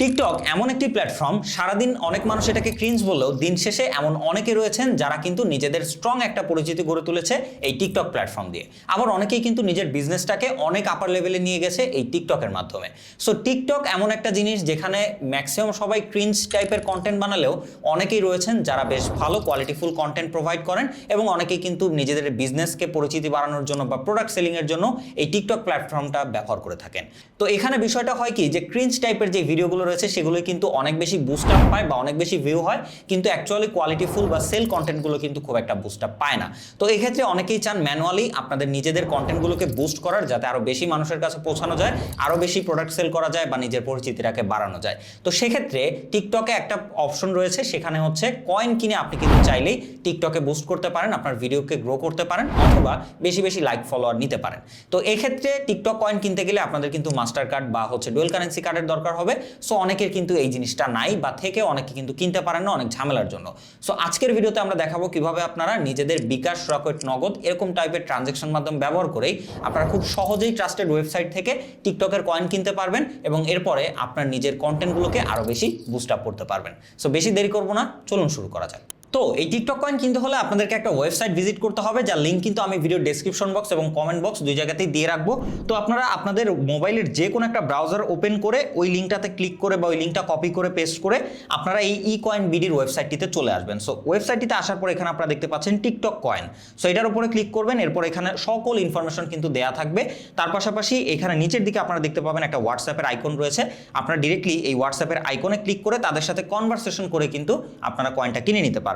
TikTok এমন একটি platform সারাদিন অনেক মানুষ এটাকে ক্রিঞ্জ বললেও দিন শেষে এমন অনেকে রয়েছেন যারা কিন্তু নিজেদের স্ট্রং একটা পরিচিতি গড়ে তুলেছে এই টিকটক প্ল্যাটফর্ম দিয়ে। আবার অনেকেই কিন্তু নিজের বিজনেসটাকে অনেক আপার লেভেলে নিয়ে গেছে এই টিকটকের মাধ্যমে। সো টিকটক এমন একটা জিনিস যেখানে ম্যাক্সিমাম সবাই ক্রিঞ্জ টাইপের কন্টেন্ট বানালেও অনেকেই রয়েছেন যারা বেশ ভালো কোয়ালিটিফুল কন্টেন্ট প্রোভাইড করেন এবং অনেকেই কিন্তু নিজেদের বিজনেসকে পরিচিতি বাড়ানোর জন্য বা প্রোডাক্ট সেলিংয়ের জন্য এই টিকটক প্ল্যাটফর্মটা ব্যবহার করে থাকেন। তো এখানে বিষয়টা হয় কি? যে ক্রিঞ্জ টাইপের যে ভিডিওগুলো রয়েছে সেগুলো কিন্তু অনেক বেশি বুস্ট আপ পায় বা অনেক বেশি ভিউ হয়, কিন্তু অ্যাকচুয়ালি কোয়ালিটিফুল বা সেল কন্টেন্টগুলো কিন্তু খুব একটা বুস্ট আপ পায় না। তো এই ক্ষেত্রে অনেকেই চান ম্যানুয়ালি আপনাদের নিজেদের কন্টেন্টগুলোকে বুস্ট করার, যাতে আরও বেশি মানুষের কাছে পৌঁছানো যায় আরও বেশি প্রোডাক্ট সেল করা যায় বা নিজের পরিচিতিটাকে বাড়ানো যায়। তো সেক্ষেত্রে টিকটকে একটা অপশন রয়েছে, সেখানে হচ্ছে কয়েন কিনে আপনি কিন্তু চাইলেই টিকটকে বুস্ট করতে পারেন, আপনার ভিডিওকে গ্রো করতে পারেন, অথবা বেশি বেশি লাইক ফলোয়ার নিতে পারেন। তো এক্ষেত্রে টিকটক কয়েন কিনতে গেলে আপনাদের কিন্তু মাস্টার কার্ড বা হচ্ছে ডুয়েল কারেন্সি কার্ডের দরকার হবে। সো অনেকের কিন্তু এই জিনিসটা নাই বা থেকে অনেকে কিন্তু কিনতে পারেন না, অনেক ঝামেলার জন্য। সো আজকের ভিডিওতে আমরা দেখাবো কীভাবে আপনারা নিজেদের বিকাশ রকেট নগদ এরকম টাইপের ট্রানজেকশন মাধ্যম ব্যবহার করেই আপনারা খুব সহজেই ট্রাস্টেড ওয়েবসাইট থেকে টিকটকের কয়েন কিনতে পারবেন এবং এরপরে আপনার নিজের কন্টেন্টগুলোকে আরও বেশি বুস্ট আপ করতে পারবেন। সো বেশি দেরি করব না, চলুন শুরু করা যাক। তো এই টিকটক কয়েন কিনতে হলে আপনাদেরকে একটা ওয়েবসাইট ভিজিট করতে হবে, যার লিঙ্ক কিন্তু আমি ভিডিও ডেসক্রিপশন বক্স এবং কমেন্ট বক্স দুই জায়গাতেই দিয়ে রাখব। তো আপনারা আপনাদের মোবাইলের যে কোনো একটা ব্রাউজার ওপেন করে ওই লিঙ্কটাতে ক্লিক করে বা ওই লিঙ্কটা কপি করে পেস্ট করে আপনারা এই ই কয়েন বিডির ওয়েবসাইটটিতে চলে আসবেন। সো ওয়েবসাইটটিতে আসার পর এখানে আপনারা দেখতে পাচ্ছেন টিকটক কয়েন সো এটার উপরে ক্লিক করবেন, এরপর এখানে সকল ইনফরমেশন কিন্তু দেয়া থাকবে। তার পাশাপাশি এখানে নিচের দিকে আপনারা দেখতে পাবেন একটা হোয়াটসঅ্যাপের আইকন রয়েছে। আপনারা ডিরেক্টলি এই হোয়াটসঅ্যাপের আইকনে ক্লিক করে তাদের সাথে কনভারসেশন করে কিন্তু আপনারা কয়েনটা কিনে নিতে পারবেন।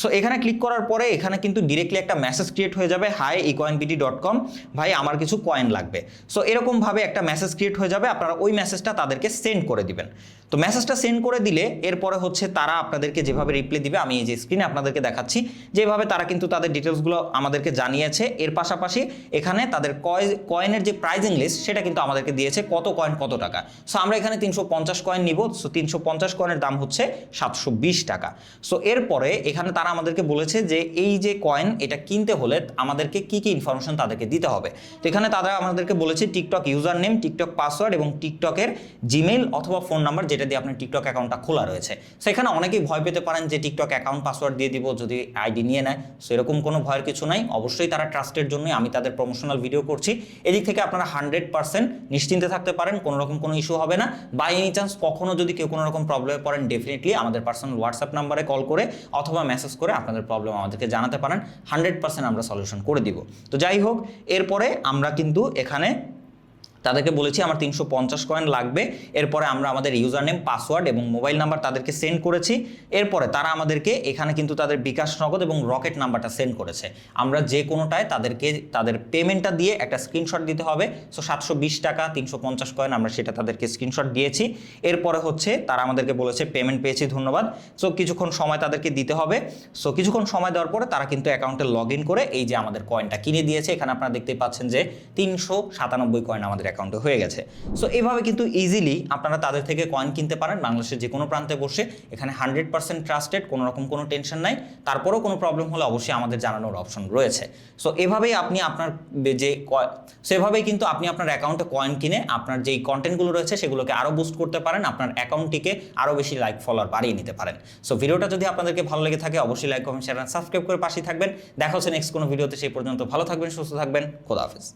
সো এখানে ক্লিক করার পরে এখানে কিন্তু ডিরেক্টলি একটা মেসেজ ক্রিয়েট হয়ে যাবে হাই ইকয়েনবিডি ডট কম ভাই, আমার কিছু কয়েন লাগবে। সো এরকমভাবে একটা মেসেজ ক্রিয়েট হয়ে যাবে, আপনারা ওই মেসেজটা তাদেরকে সেন্ড করে দিবেন। তো মেসেজটা সেন্ড করে দিলে এরপরে হচ্ছে তারা আপনাদেরকে যেভাবে রিপ্লাই দিবে, আমি এই যে স্ক্রিনে আপনাদেরকে দেখাচ্ছি, যেভাবে তারা কিন্তু তাদের ডিটেলসগুলো আমাদেরকে জানিয়েছে। এর পাশাপাশি এখানে তাদের কয় কয়েনের যে প্রাইজিং লিস্ট সেটা কিন্তু আমাদেরকে দিয়েছে কত কয়েন কত টাকা। সো আমরা এখানে তিনশো পঞ্চাশ কয়েন নিব। সো তিনশো পঞ্চাশ কয়েনের দাম হচ্ছে সাতশো বিশ টাকা। সো এরপরে এখানে তারা আমাদেরকে বলেছে যে এই যে কয়েন এটা কিনতে হলে আমাদেরকে কি কি ইনফরমেশন তাদেরকে দিতে হবে। তো এখানে তারা আমাদেরকে বলেছে TikTok user name TikTok password এবং টিকটকের জিমেইল অথবা ফোন নাম্বার যেটা দিয়ে আপনার টিকটক অ্যাকাউন্টটা খোলা রয়েছে। সেখানে অনেকেই ভয় পেতে পারেন যে টিকটক অ্যাকাউন্ট পাসওয়ার্ড দিয়ে দিব, যদি আইডি নিয়ে নেয়। সেরকম কোনো ভয়ের কিছু নাই। অবশ্যই তারা ট্রাস্টের জন্যই আমি তাদের প্রমোশনাল ভিডিও করছি। এদিক থেকে আপনারা হান্ড্রেড পার্সেন্ট নিশ্চিন্তে থাকতে পারেন, কোনো রকম কোনো ইস্যু হবে না। বাই এনি চান্স কখনো যদি কেউ কোনো রকম প্রবলেমে পড়েন ডেফিনেটলি আমাদের পার্সোনাল হোয়াটসঅ্যাপ নাম্বারে কল করে অথবা মেসেজ করে আপনাদের প্রবলেম আমাদেরকে জানাতে পারেন। হান্ড্রেড পার্সেন্ট আমরা সলিউশন করে দিব। তো যাই হোক, এরপরে আমরা কিন্তু এখানে তাদেরকে বলেছি আমার তিনশো পঞ্চাশ কয়েন লাগবে। এরপরে আমরা আমাদের ইউজার নেম পাসওয়ার্ড এবং মোবাইল নাম্বার তাদেরকে সেন্ড করেছি। এরপরে তারা আমাদেরকে এখানে কিন্তু তাদের বিকাশ নগদ এবং রকেট নাম্বারটা সেন্ড করেছে। আমরা যে কোনোটায় তাদেরকে, তাদের পেমেন্টটা দিয়ে একটা স্ক্রিনশট দিতে হবে। সো সাতশো বিশ টাকা, তিনশো পঞ্চাশ কয়েন আমরা সেটা তাদেরকে স্ক্রিনশট দিয়েছি। এরপরে হচ্ছে তারা আমাদেরকে বলেছে পেমেন্ট পেয়েছি, ধন্যবাদ। সো কিছুক্ষণ সময় তাদেরকে দিতে হবে। সো কিছুক্ষণ সময় দেওয়ার পরে তারা কিন্তু অ্যাকাউন্টে লগ ইন করে এই যে আমাদের কয়েনটা কিনে দিয়েছে। এখানে আপনারা দেখতেই পাচ্ছেন যে তিনশো সাতানব্বই কয়েন আমাদের অ্যাকাউন্টে হয়ে গেছে। সো এভাবে কিন্তু ইজিলি আপনারা তাদের থেকে কয়েন কিনতে পারেন। বাংলাদেশের যে কোনো প্রান্তে বসে এখানে হান্ড্রেড পার্সেন্ট ট্রাস্টেড কোনো রকম কোনো টেনশন নাই। তারপরেও কোনো প্রবলেম হলে অবশ্যই আমাদের জানানোর অপশন রয়েছে। সো এভাবেই আপনি আপনার যে সেভাবেই কিন্তু আপনি আপনার অ্যাকাউন্টে কয়েন কিনে আপনার যেই কন্টেন্টগুলো রয়েছে সেগুলোকে আরও বুস্ট করতে পারেন। আপনার অ্যাকাউন্টটিকে আরও বেশি লাইক ফলোয়ার বাড়িয়ে নিতে পারেন। সো ভিডিওটা যদি আপনাদেরকে ভালো লেগে থাকে অবশ্যই লাইক কমেন্ট শেয়ার সাবস্ক্রাইব করে পাশে থাকবেন। দেখা হচ্ছে নেক্সট কোনো ভিডিওতে সেই পর্যন্ত ভালো থাকবেন, সুস্থ থাকবেন। খোদা হাফেজ।